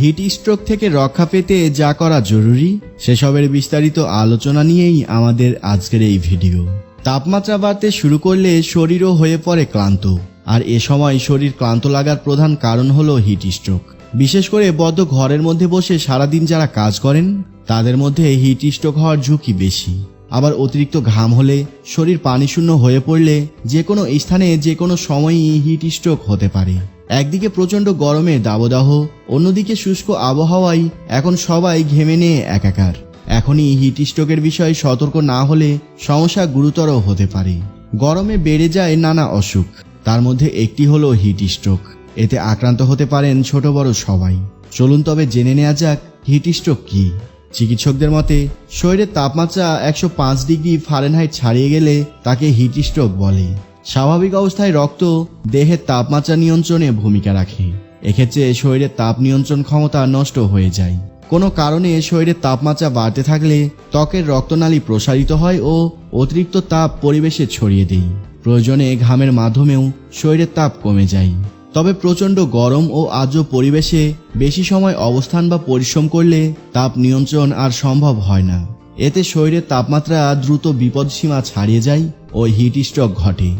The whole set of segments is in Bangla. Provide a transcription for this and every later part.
হিট স্ট্রোক থেকে রক্ষা পেতে যা করা জরুরি, সেসবের বিস্তারিত আলোচনা নিয়েই আমাদের আজকের এই ভিডিও। তাপমাত্রা বাড়তে শুরু করলে শরীরও হয়ে পড়ে ক্লান্ত, আর এ সময় শরীর ক্লান্ত লাগার প্রধান কারণ হলো হিট স্ট্রোক। বিশেষ করে বদ্ধ ঘরের মধ্যে বসে সারাদিন যারা কাজ করেন, তাদের মধ্যে হিট স্ট্রোক হওয়ার ঝুঁকি বেশি। আবার অতিরিক্ত ঘাম হলে শরীর পানিশূন্য হয়ে পড়লে যে কোনো স্থানে যে কোনো সময়ই হিট স্ট্রোক হতে পারে। একদিকে প্রচণ্ড গরমের দাবদাহ, অন্যদিকে শুষ্ক আবহাওয়ায় এখন সবাই ঘেমে নিয়ে একাকার। এখনই হিট স্ট্রোকের বিষয়ে সতর্ক না হলে সমস্যা গুরুতর হতে পারে। গরমে বেড়ে যায় নানা অসুখ, তার মধ্যে একটি হলো হিট স্ট্রোক এতে আক্রান্ত হতে পারেন ছোট বড় সবাই। চলুন তবে জেনে নেওয়া যাক হিট স্ট্রোক কী। চিকিৎসকদের মতে শরীরের তাপমাত্রা একশো পাঁচ ডিগ্রি ফারেনহাইট ছাড়িয়ে গেলে তাকে হিট স্ট্রোক বলে। স্বাভাবিক অবস্থায় রক্ত দেহের তাপমাত্রা নিয়ন্ত্রণে ভূমিকা রাখে। এক্ষেত্রে শরীরের তাপ নিয়ন্ত্রণ ক্ষমতা নষ্ট হয়ে যায়। কোনো কারণে শরীরের তাপমাত্রা বাড়তে থাকলে ত্বকের রক্তনালী প্রসারিত হয় ও অতিরিক্ত তাপ পরিবেশে ছড়িয়ে দেয়। প্রয়োজনে ঘামের মাধ্যমেও শরীরের তাপ কমে যায়। তবে প্রচণ্ড গরম ও আর্দ্র পরিবেশে বেশি সময় অবস্থান বা পরিশ্রম করলে তাপ নিয়ন্ত্রণ আর সম্ভব হয় না। এতে শরীরের তাপমাত্রা দ্রুত বিপদসীমা ছাড়িয়ে যায় ও হিট স্ট্রোক ঘটে।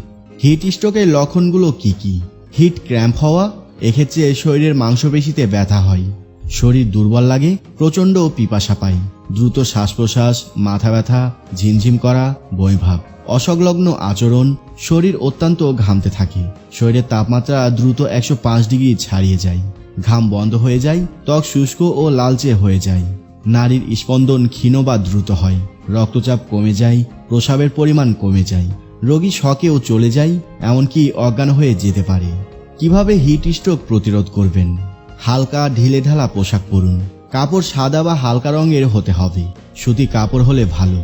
হিট স্ট্রোকের লক্ষণগুলো কি কি? হিট ক্র্যাম্প হওয়া, এক্ষেত্রে শরীরের মাংসপেশিতে ব্যথা হয়। শরীর দুর্বল লাগে, প্রচণ্ড পিপাসা পায়। দ্রুত শ্বাস প্রশ্বাস মাথা ব্যথা, ঝিমঝিম করা বৈভাব অসংলগ্ন আচরণ শরীর অত্যন্ত ঘামতে থাকে। শরীরের তাপমাত্রা দ্রুত একশো পাঁচ ডিগ্রি ছাড়িয়ে যায়। ঘাম বন্ধ হয়ে যায়, ত্বক শুষ্ক ও লালচে হয়ে যায়। নারীর স্পন্দন ক্ষীণ বা দ্রুত হয়। রক্তচাপ কমে যায় প্রসাবের পরিমাণ কমে যায়। রোগী শকেও চলে যায়, এমনকি অজ্ঞান হয়ে যেতে পারে। কীভাবে হিট স্ট্রোক প্রতিরোধ করবেন? হালকা ঢিলে ঢালা পোশাক পরুন। কাপড় সাদা বা হালকা রঙের হতে হবে। সুতি কাপড় হলে ভালো।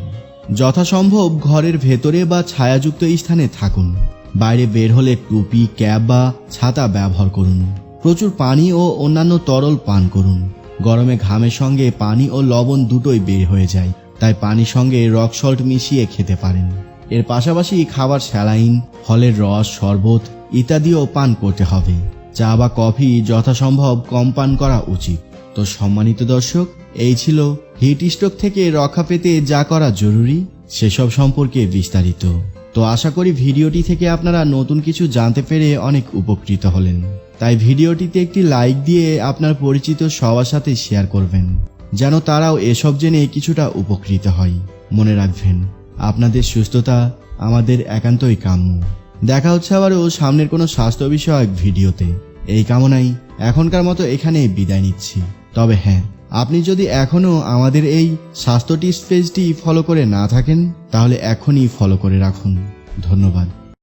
যথাসম্ভব ঘরের ভেতরে বা ছায়াযুক্ত স্থানে থাকুন। বাইরে বের হলে টুপি ক্যাব বা ছাতা ব্যবহার করুন। প্রচুর পানি ও অন্যান্য তরল পান করুন। গরমে ঘামের সঙ্গে পানি ও লবণ দুটোই বের হয়ে যায়। তাই পানির সঙ্গে রক সল্ট মিশিয়ে খেতে পারেন। এর পাশাপাশি খাবার স্যালাইন, ফলের রস, শরবত ইত্যাদিও পান করতে হবে। চা বা কফি যথাসম্ভব কম পান করা উচিত। তো সম্মানিত দর্শক এই ছিল হিট স্ট্রোক থেকে রক্ষা পেতে যা করা জরুরি, সেসব সম্পর্কে বিস্তারিত। তো আশা করি ভিডিওটি থেকে আপনারা নতুন কিছু জানতে পেরে অনেক উপকৃত হলেন। তাই ভিডিওটিতে একটি লাইক দিয়ে আপনার পরিচিত সবার সাথে শেয়ার করবেন, যেন তারাও এসব জেনে কিছুটা উপকৃত হয়। মনে রাখবেন, আপনাদের সুস্থতা আমাদের একান্তই কাম্য। দেখা হচ্ছে আবারও সামনের কোনো স্বাস্থ্য বিষয়ক ভিডিওতে। এই কামনাই এখনকার মতো এখানেই বিদায় নিচ্ছি। তবে হ্যাঁ আপনি যদি এখনও আমাদের এই স্বাস্থ্য টিপস পেজটি ফলো করে না থাকেন, তাহলে এখনই ফলো করে রাখুন। ধন্যবাদ।